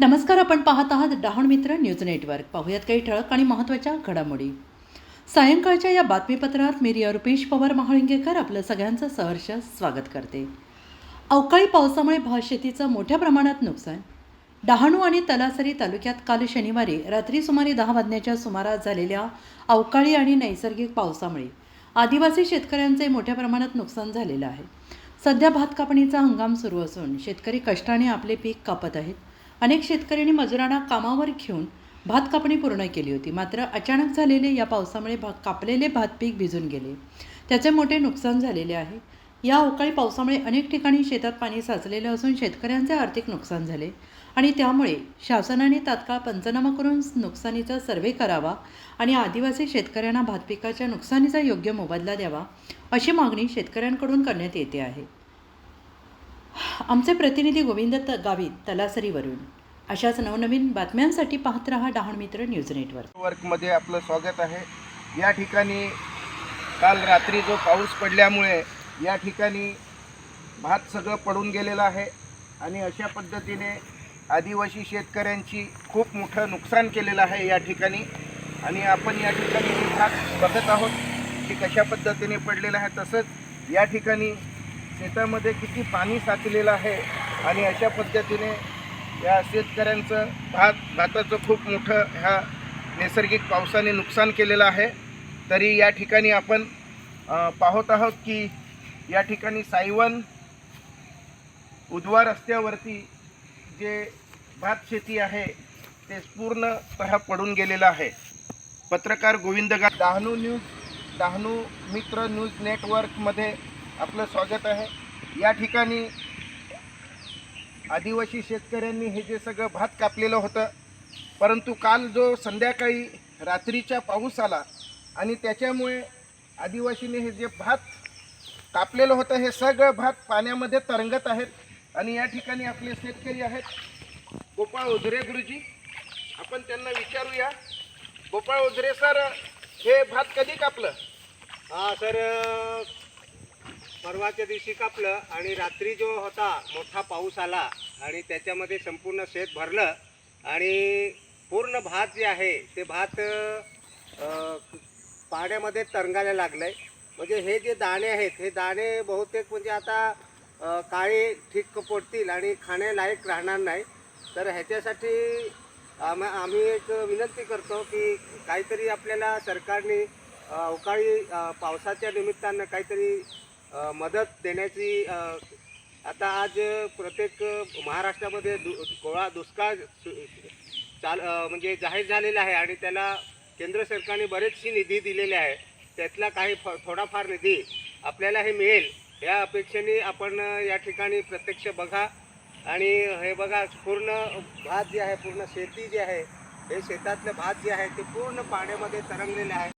नमस्कार आपण पाहत आहात डहाण मित्र न्यूज नेटवर्क. पाहूयात काही ठळक आणि महत्त्वाच्या घडामोडी. सायंकाळच्या या बातमीपत्रात मी रिया रुपेश पवार महाळिंगेकर आपलं सगळ्यांचं सहर्ष स्वागत करते. अवकाळी पावसामुळे भातशेतीचं मोठ्या प्रमाणात नुकसान. डहाणू आणि तलासरी तालुक्यात काल शनिवारी रात्री सुमारे दहा वाजण्याच्या सुमारास झालेल्या अवकाळी आणि नैसर्गिक पावसामुळे आदिवासी शेतकऱ्यांचे मोठ्या प्रमाणात नुकसान झालेलं आहे. सध्या भात कापणीचा हंगाम सुरू असून शेतकरी कष्टाने आपले पीक कापत आहेत. अनेक शेतकऱ्यांनी मजुरांना कामावर घेऊन भात कापणी पूर्ण केली होती. मात्र अचानक झालेले या पावसामुळे भा कापलेले भात पीक भिजून गेले. त्याचे मोठे नुकसान झालेले आहे. या अवकाळी पावसामुळे अनेक ठिकाणी शेतात पाणी साचलेलं असून शेतकऱ्यांचे आर्थिक नुकसान झाले आणि त्यामुळे शासनाने तात्काळ पंचनामा करून नुकसानीचा सर्वे करावा आणि आदिवासी शेतकऱ्यांना भात पिकाच्या नुकसानीचा योग्य मोबदला द्यावा अशी मागणी शेतकऱ्यांकडून करण्यात येते आहे. आमचे प्रतिनिधी गोविंद त गावित तलासरीवरून अशाच नवनवीन बातम्यांसाठी पाहत रहा डहाण मित्र न्यूज नेटवर्क. वर्कमध्ये आपलं स्वागत आहे. या ठिकाणी काल रात्री जो पाऊस पडल्यामुळे या ठिकाणी भात सगळं पडून गेलेलं आहे आणि अशा पद्धतीने आदिवासी शेतकऱ्यांची खूप मोठं नुकसान केलेलं आहे या ठिकाणी. आणि आपण या ठिकाणी भात बघत आहोत की कशा पद्धतीने पडलेलं आहे. तसंच या ठिकाणी शेतामध्ये किती पाणी साचलेलं आहे आणि अशा पद्धतीने या शेतकऱ्यांचं भात भाताचं खूप मोठं ह्या नैसर्गिक पावसाने नुकसान केलेलं आहे. तरी या ठिकाणी आपण पाहत आहोत की या ठिकाणी सायवन उद्वा रस्त्यावरती जे भात शेती आहे ते पूर्णतः पडून गेलेलं आहे. पत्रकार गोविंद गा डहाणू न्यूज डहाणू मित्र न्यूज नेटवर्कमध्ये आपलं स्वागत आहे. या ठिकाणी आदिवासी शेतकऱ्यांनी हे जे सगळं भात कापलेलं होतं परंतु काल जो संध्याकाळी रात्रीचा पाऊस आला आणि त्याच्यामुळे आदिवासीने हे जे भात कापलेलं होतं हे सगळं भात पाण्यामध्ये तरंगत आहेत आणि या ठिकाणी आपले शेतकरी आहेत. गोपाळ उजरे गुरुजी आपण त्यांना विचारूया. गोपाळ उजरे सर हे भात कधी कापलं? हां सर परवाच्या दिवशी कापलं आणि रात्री जो होता मोठा पाऊस आला आणि त्याच्यामध्ये संपूर्ण शेत भरलं आणि पूर्ण भात जे आहे ते भात पाण्यामध्ये तरंगायला लागलं आहे म्हणजे हे जे दाणे आहेत हे दाणे बहुतेक म्हणजे आता काळे ठीक पडतील आणि खाण्यालायक राहणार नाही. तर ह्याच्यासाठी आम आम्ही एक विनंती करतो की काहीतरी आपल्याला सरकारने अवकाळी पावसाच्या निमित्तानं काहीतरी मदत देण्याची आता आज प्रत्येक महाराष्ट्रामध्ये दु गोळा दुष्काळ चाल म्हणजे जाहीर झालेला आहे आणि त्याला केंद्र सरकारने बरेचशी निधी दिलेली आहे त्यातला काही फ थोडाफार निधी आपल्याला हे मिळेल या अपेक्षेने आपण या ठिकाणी प्रत्यक्ष बघा. आणि हे बघा पूर्ण भात जे आहे पूर्ण शेती जी आहे हे शेतातलं भात जे आहे ते पूर्ण पाण्यामध्ये तरंगलेलं आहे.